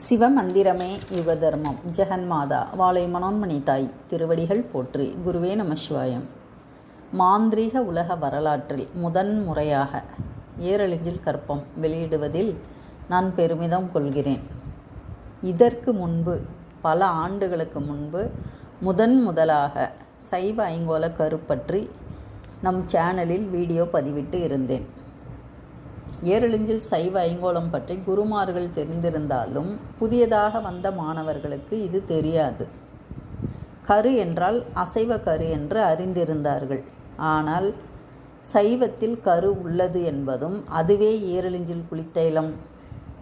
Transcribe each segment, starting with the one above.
சிவமந்திரமே யுகதர்மம் ஜெகன்மாதா வாழை மனோன்மணி தாய் திருவடிகள் போற்றி குருவே நம சிவாயம் மாந்திரீக உலக வரலாற்றில் முதன் முறையாக ஏரழிஞ்சில் கற்பம் வெளியிடுவதில் நான் பெருமிதம் கொள்கிறேன். இதற்கு முன்பு பல ஆண்டுகளுக்கு முன்பு முதன் முதலாக சைவ ஐங்கோல கருப்பற்றி நம் சேனலில் வீடியோ பதிவிட்டு இருந்தேன். ஏரழிஞ்சில் சைவ ஐங்கோலம் பற்றி குருமார்கள் தெரிந்திருந்தாலும் புதியதாக வந்த மாணவர்களுக்கு இது தெரியாது. கரு என்றால் அசைவ கரு என்று அறிந்திருந்தார்கள். ஆனால் சைவத்தில் கரு உள்ளது என்பதும் அதுவே ஏரழிஞ்சில் குளித்தைலம்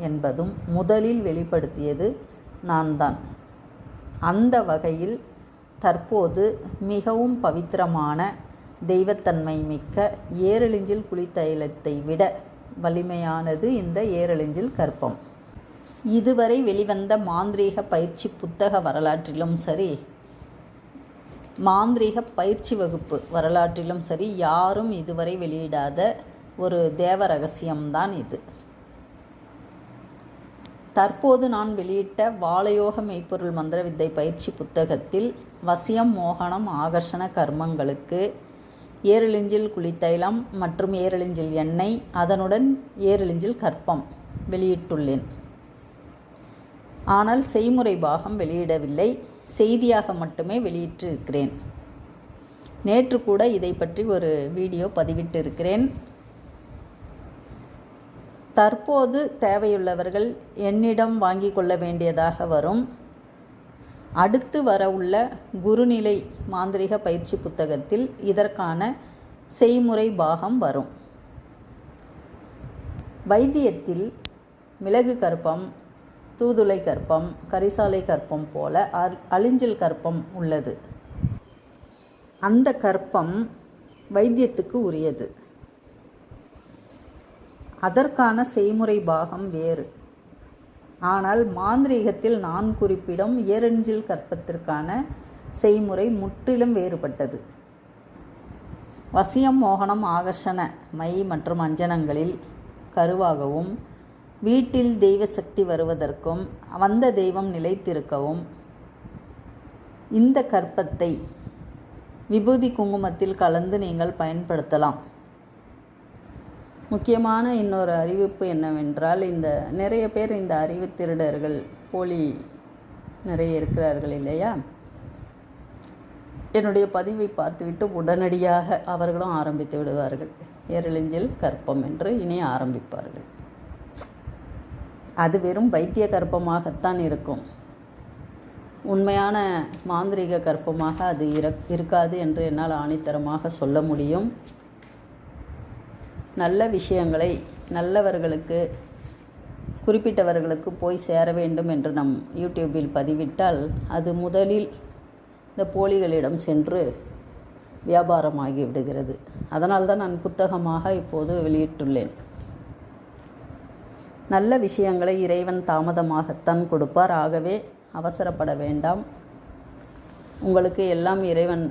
என்பதும் முதலில் வெளிப்படுத்தியது நான் தான் அந்த வகையில் தற்போது மிகவும் பவித்திரமான தெய்வத்தன்மை மிக்க ஏரழிஞ்சில் குளித்தைலத்தை விட வலிமையானது இந்த ஏரழிஞ்சில் கற்பம். இதுவரை வெளிவந்த மாந்திரீக பயிற்சி புத்தக வரலாற்றிலும் சரி மாந்திரீக பயிற்சி வகுப்பு வரலாற்றிலும் சரி யாரும் இதுவரை வெளியிடாத ஒரு தேவ ரகசியம்தான் இது. தற்போது நான் வெளியிட்ட வாழையோக மெய்ப்பொருள் மந்திர வித்தை பயிற்சி புத்தகத்தில் வசியம் மோகனம் ஆகர்ஷண கர்மங்களுக்கு ஏரழிஞ்சில் குளித்தைலம் மற்றும் ஏரழிஞ்சில் எண்ணெய் அதனுடன் ஏரழிஞ்சில் கற்பம் வெளியிட்டுள்ளேன். ஆனால் செய்முறை பாகம் வெளியிடவில்லை செய்தியாக மட்டுமே வெளியிட்டிருக்கிறேன். நேற்று கூட இதை பற்றி ஒரு வீடியோ பதிவிட்டு இருக்கிறேன் தற்போது தேவையுள்ளவர்கள் என்னிடம் வாங்கி கொள்ள வேண்டியதாக வரும். அடுத்து வர உள்ள குருநிலை மாந்திரிக பயிற்சி புத்தகத்தில் இதற்கான செய்முறை பாகம் வரும். வைத்தியத்தில் மிளகு கற்பம் தூதுளை கற்பம் கரிசாலை கற்பம் போல அழிஞ்சில் கற்பம் உள்ளது. அந்த கற்பம் வைத்தியத்துக்கு உரியது. அதற்கான செய்முறை பாகம் வேறு. ஆனால் மாந்திரீகத்தில் நான் குறிப்பிடும் ஏரஞ்சில் கற்பத்திற்கான செய்முறை முற்றிலும் வேறுபட்டது. வசியம் மோகனம் ஆகர்ஷண மை மற்றும் அஞ்சனங்களில் கருவாகவும் வீட்டில் தெய்வ சக்தி வருவதற்கும் வந்த தெய்வம் நிலைத்திருக்கவும் இந்த கற்பத்தை விபூதி குங்குமத்தில் கலந்து நீங்கள் பயன்படுத்தலாம். முக்கியமான இன்னொரு அறிவிப்பு என்னவென்றால் இந்த நிறைய பேர் இந்த அறிவு திருடர்கள் போலி நிறைய இருக்கிறார்கள் இல்லையா? என்னுடைய பதிவை பார்த்துவிட்டு உடனடியாக அவர்களும் ஆரம்பித்து விடுவார்கள். ஏரளிஞ்சில் கற்பம் என்று இனி ஆரம்பிப்பார்கள். அது வெறும் வைத்திய கற்பமாகத்தான் இருக்கும். உண்மையான மாந்திரிக கற்பமாக அது இருக்காது என்று என்னால் ஆணித்தரமாக சொல்ல முடியும். நல்ல விஷயங்களை நல்லவர்களுக்கு குறிப்பிட்டவர்களுக்கு போய் சேர வேண்டும் என்று நம் யூடியூபில் பதிவிட்டால் அது முதலில் இந்த போலிகளிடம் சென்று வியாபாரமாகி விடுகிறது. அதனால்தான் நான் புத்தகமாக இப்போது வெளியிட்டுள்ளேன். நல்ல விஷயங்களை இறைவன் தாமதமாகத்தான் கொடுப்பார். ஆகவே அவசரப்பட வேண்டாம். உங்களுக்கு எல்லாம் இறைவன்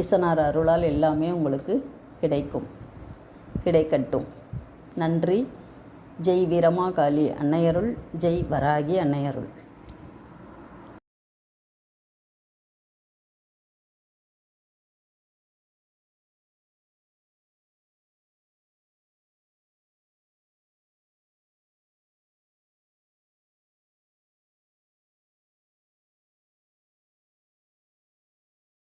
ஈசனார் அருளால் எல்லாமே உங்களுக்கு கிடைக்கும். கிடைக்கட்டும். நன்றி. ஜெய் வீரமாகாளி அன்னையருள் ஜெய் வராகி அன்னையருள்.